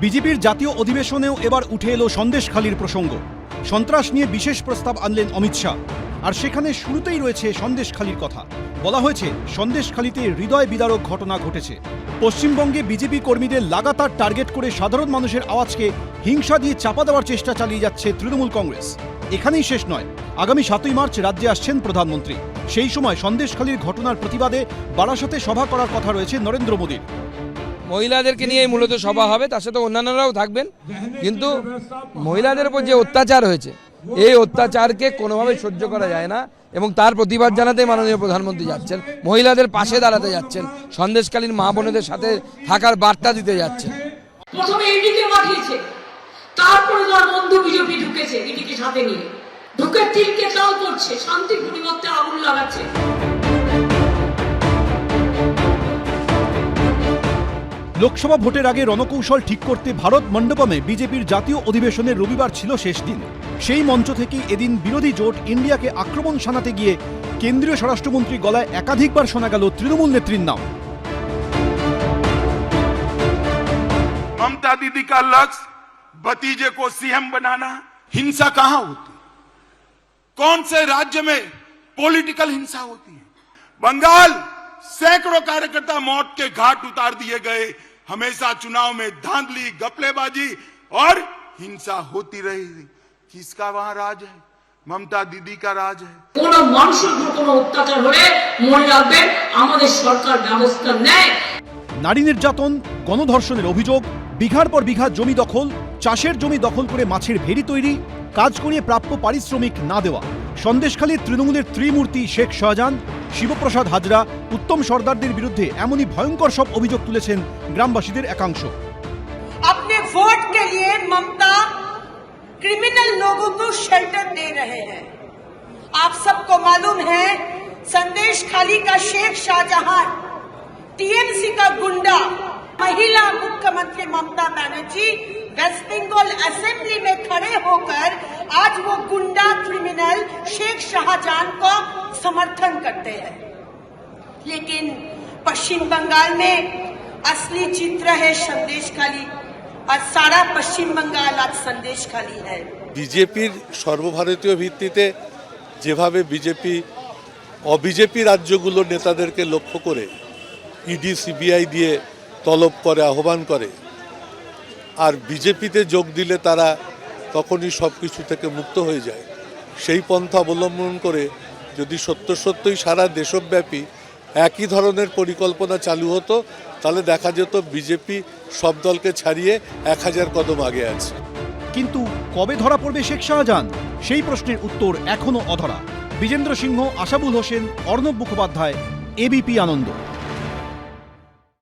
বিজেপির জাতীয় অধিবেশনেও এবার উঠে এলো সন্দেশখালির প্রসঙ্গ। সন্ত্রাস নিয়ে বিশেষ প্রস্তাব আনলেন অমিত শাহ। আর সেখানে শুরুতেই রয়েছে সন্দেশখালির কথা। বলা হয়েছে, সন্দেশখালিতে হৃদয় বিদারক ঘটনা ঘটেছে। পশ্চিমবঙ্গে বিজেপি কর্মীদের লাগাতার টার্গেট করে সাধারণ মানুষের আওয়াজকে হিংসা দিয়ে চাপা দেওয়ার চেষ্টা চালিয়ে যাচ্ছে তৃণমূল কংগ্রেস। এখানেই শেষ নয়। আগামী সাতই মার্চ রাজ্যে আসছেন প্রধানমন্ত্রী। সেই সময় সন্দেশখালির ঘটনার প্রতিবাদে বারাসতে সভা করার কথা রয়েছে নরেন্দ্র মোদীর। মহিলাদেরকে নিয়েই মূলত সভা হবে, তার সাথে অন্যান্যরাও থাকবেন। কিন্তু মহিলাদের উপর যে অত্যাচার হয়েছে, এই অত্যাচারকে কোনোভাবে সহ্য করা যায় না এবং তার প্রতিবাদ জানাতে মাননীয় প্রধানমন্ত্রী যাচ্ছেন, মহিলাদের পাশে দাঁড়াতে যাচ্ছেন, সন্দেশকালীন মা বোনেদের সাথে থাকার বার্তা দিতে যাচ্ছেন। ঢুকে তিলকে তাও করছে, শান্তির পরিবর্তে আগুন লাগাচ্ছে। লোকসভা ভোটের আগে রণকৌশল ঠিক করতে ভারত মণ্ডপমে বিজেপির জাতীয় অধিবেশনের রবিবার ছিল শেষ দিন সেই মঞ্চ থেকে এদিন বিরোধী জোট ইন্ডিয়াকে আক্রমণ শানাতে গিয়ে কেন্দ্রীয় স্বরাষ্ট্রমন্ত্রী গলায় একাধিকবার শোনা গেল তৃণমূল নেত্রীর নাম ममता दीदी का लक्ष्य भतीजे को सीएम बनाना हिंसा कहां होती है कौन से राज्य में पॉलिटिकल हिंसा होती है बंगाल सैकड़ों कार्यकर्ता मौत के घाट उतार दिए गए हमेशा चुनाव में धांधली गपलेबाजी और हिंसा होती रही किसका वहां राज है ममता दीदी का राज है কোন মানুষের উপর কোনো অত্যাচার হলে মনে রাখবেন আমাদের সরকার ব্যবস্থা নেয় নারী নির্যাতন গণধর্ষণের অভিযোগ বিঘার পর বিঘা জমি দখল চাষের জমি দখল করে মাছের ভেড়ি তৈরি কাজ করিয়ে প্রাপ্য পারিশ্রমিক না দেওয়া সন্দেশখালীর তৃণমূলের ত্রিমূর্তি শেখ শাহজাহান শিবপ্রসাদ হাজরা উত্তম সর্দারদের বিরুদ্ধে এমনই ভয়ঙ্কর সব অভিযোগ তুলেছেন গ্রামবাসীদের একাংশ अपने वोट के लिए ममता क्रिमिनल लोगों को शेल्टर दे रहे हैं आप सबको मालूम है संदेश खाली का शेख शाहजहां टीएमसी का गुंडा महिला मुख्यमंत्री ममता बनर्जी वेस्ट बंगाल असेंबली में खड़े होकर आज वो गुंडा क्रिमिनल शेख शाहजहां को समर्थन करते हैं लेकिन पश्चिम बंगाल में असली चित्र है संदेश खाली और सारा पश्चिम बंगाल आज संदेश खाली है বিজেপির সর্বভারতীয় ভিত্তিতে যেভাবে বিজেপি অবিজেপি রাজ্যগুলোর নেতাদেরকে লক্ষ্য করে ইডি সিবিআই দিয়ে তলব করে আহ্বান করে আর বিজেপিতে যোগ দিলে তারা তখনই সব কিছু থেকে মুক্ত হয়ে যায়। সেই পন্থা অবলম্বন করে যদি সত্য সত্যই সারা দেশব্যাপী একই ধরনের পরিকল্পনা চালু হতো, তাহলে দেখা যেত বিজেপি সব দলকে ছাড়িয়ে এক হাজার কদম আগে আছে। কিন্তু কবে ধরা পড়বে শেখ শাহজাহান? সেই প্রশ্নের উত্তর এখনও অধরা। বিজেন্দ্র সিংহ আশাবুল হোসেন, অর্ণব মুখোপাধ্যায় এবিপি আনন্দ।